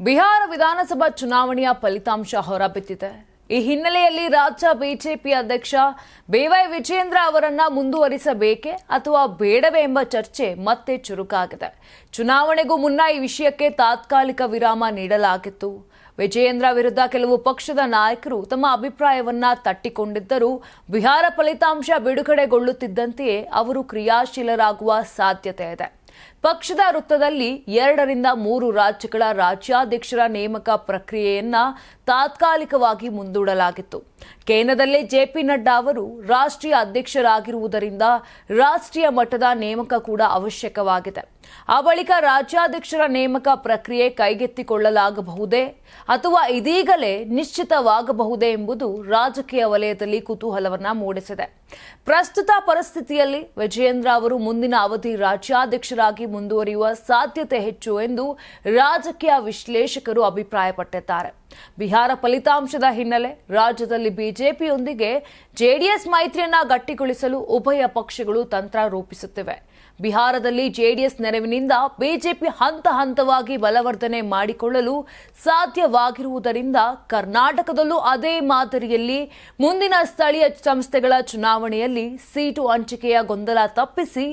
ಬಿಹಾರ ವಿಧಾನಸಭಾ ಚುನಾವಣೆಯ ಫಲಿತಾಂಶ ಹೊರಬಿದ್ದಿದೆ. ಈ ಹಿನ್ನೆಲೆಯಲ್ಲಿ ರಾಜ್ಯ ಬಿಜೆಪಿ ಅಧ್ಯಕ್ಷ ಬಿವೈ ವಿಜೇಂದ್ರ ಅವರನ್ನ ಮುಂದುವರಿಸಬೇಕೆ ಅಥವಾ ಬೇಡವೇ ಎಂಬ ಚರ್ಚೆ ಮತ್ತೆ ಚುರುಕಾಗಿದೆ. ಚುನಾವಣೆಗೂ ಮುನ್ನ ಈ ವಿಷಯಕ್ಕೆ ತಾತ್ಕಾಲಿಕ ವಿರಾಮ ನೀಡಲಾಗಿತ್ತು. ವಿಜಯೇಂದ್ರ ವಿರುದ್ಧ ಕೆಲವು ಪಕ್ಷದ ನಾಯಕರು ತಮ್ಮ ಅಭಿಪ್ರಾಯವನ್ನ ತಟ್ಟಿಕೊಂಡಿದ್ದರೂ ಬಿಹಾರ ಫಲಿತಾಂಶ ಬಿಡುಗಡೆಗೊಳ್ಳುತ್ತಿದ್ದಂತೆಯೇ ಅವರು ಕ್ರಿಯಾಶೀಲರಾಗುವ ಸಾಧ್ಯತೆ ಇದೆ. ಪಕ್ಷದ ವೃತ್ತದಲ್ಲಿ ಎರಡರಿಂದ ಮೂರು ರಾಜ್ಯಗಳ ರಾಜ್ಯಾಧ್ಯಕ್ಷರ ನೇಮಕ ಪ್ರಕ್ರಿಯೆಯನ್ನ ತಾತ್ಕಾಲಿಕವಾಗಿ ಮುಂದೂಡಲಾಗಿತ್ತು. ಕೇಂದ್ರದಲ್ಲೇ ಜೆಪಿ ನಡ್ಡಾ ಅವರು ರಾಷ್ಟ್ರೀಯ ಅಧ್ಯಕ್ಷರಾಗಿರುವುದರಿಂದ ರಾಷ್ಟ್ರೀಯ ಮಟ್ಟದ ನೇಮಕ ಕೂಡ ಅವಶ್ಯಕವಾಗಿದೆ. ಆ ಬಳಿಕ ರಾಜ್ಯಾಧ್ಯಕ್ಷರ ನೇಮಕ ಪ್ರಕ್ರಿಯೆ ಕೈಗೆತ್ತಿಕೊಳ್ಳಲಾಗಬಹುದೇ ಅಥವಾ ಇದೀಗಲೇ ನಿಶ್ಚಿತವಾಗಬಹುದೇ ಎಂಬುದು ರಾಜಕೀಯ ವಲಯದಲ್ಲಿ ಕುತೂಹಲವನ್ನು ಮೂಡಿಸಿದೆ. ಪ್ರಸ್ತುತ ಪರಿಸ್ಥಿತಿಯಲ್ಲಿ ವಿಜಯೇಂದ್ರ ಅವರು ಮುಂದಿನ ಅವಧಿ ರಾಜ್ಯಾಧ್ಯಕ್ಷರಾಗಿ ಮುಂದುವರಿಯುವ ಸಾಧ್ಯತೆ ಹೆಚ್ಚು ಎಂದು ರಾಜಕೀಯ ವಿಶ್ಲೇಷಕರು ಅಭಿಪ್ರಾಯಪಟ್ಟಿದ್ದಾರೆ. ಬಿಹಾರ ಫಲಿತಾಂಶದ ಹಿನ್ನೆಲೆ ರಾಜ್ಯದಲ್ಲಿ ಬಿಜೆಪಿಯೊಂದಿಗೆ ಜೆಡಿಎಸ್ ಮೈತ್ರಿಯನ್ನ ಗಟ್ಟಿಗೊಳಿಸಲು ಉಭಯ ಪಕ್ಷಗಳು ತಂತ್ರ ರೂಪಿಸುತ್ತಿವೆ. ಬಿಹಾರದಲ್ಲಿ ಜೆಡಿಎಸ್ ನೆರವಿನಿಂದ ಬಿಜೆಪಿ ಹಂತ ಹಂತವಾಗಿ ಬಲವರ್ಧನೆ ಮಾಡಿಕೊಳ್ಳಲು ಸಾಧ್ಯವಾಗಿರುವುದರಿಂದ ಕರ್ನಾಟಕದಲ್ಲೂ ಅದೇ ಮಾದರಿಯಲ್ಲಿ ಮುಂದಿನ ಸ್ಥಳೀಯ ಸಂಸ್ಥೆಗಳ ಚುನಾವಣೆಯಲ್ಲಿ ಸೀಟು ಹಂಚಿಕೆಯ ಗೊಂದಲ ತಪ್ಪಿಸಿ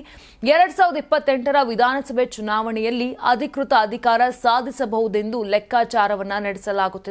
ಎರಡ್ ಸಾವಿರದ ಇಪ್ಪತ್ತೆಂಟರ ವಿಧಾನಸಭೆ ಚುನಾವಣೆಯಲ್ಲಿ ಅಧಿಕೃತ ಅಧಿಕಾರ ಸಾಧಿಸಬಹುದೆಂದು ಲೆಕ್ಕಾಚಾರವನ್ನು ನಡೆಸಲಾಗುತ್ತಿದೆ.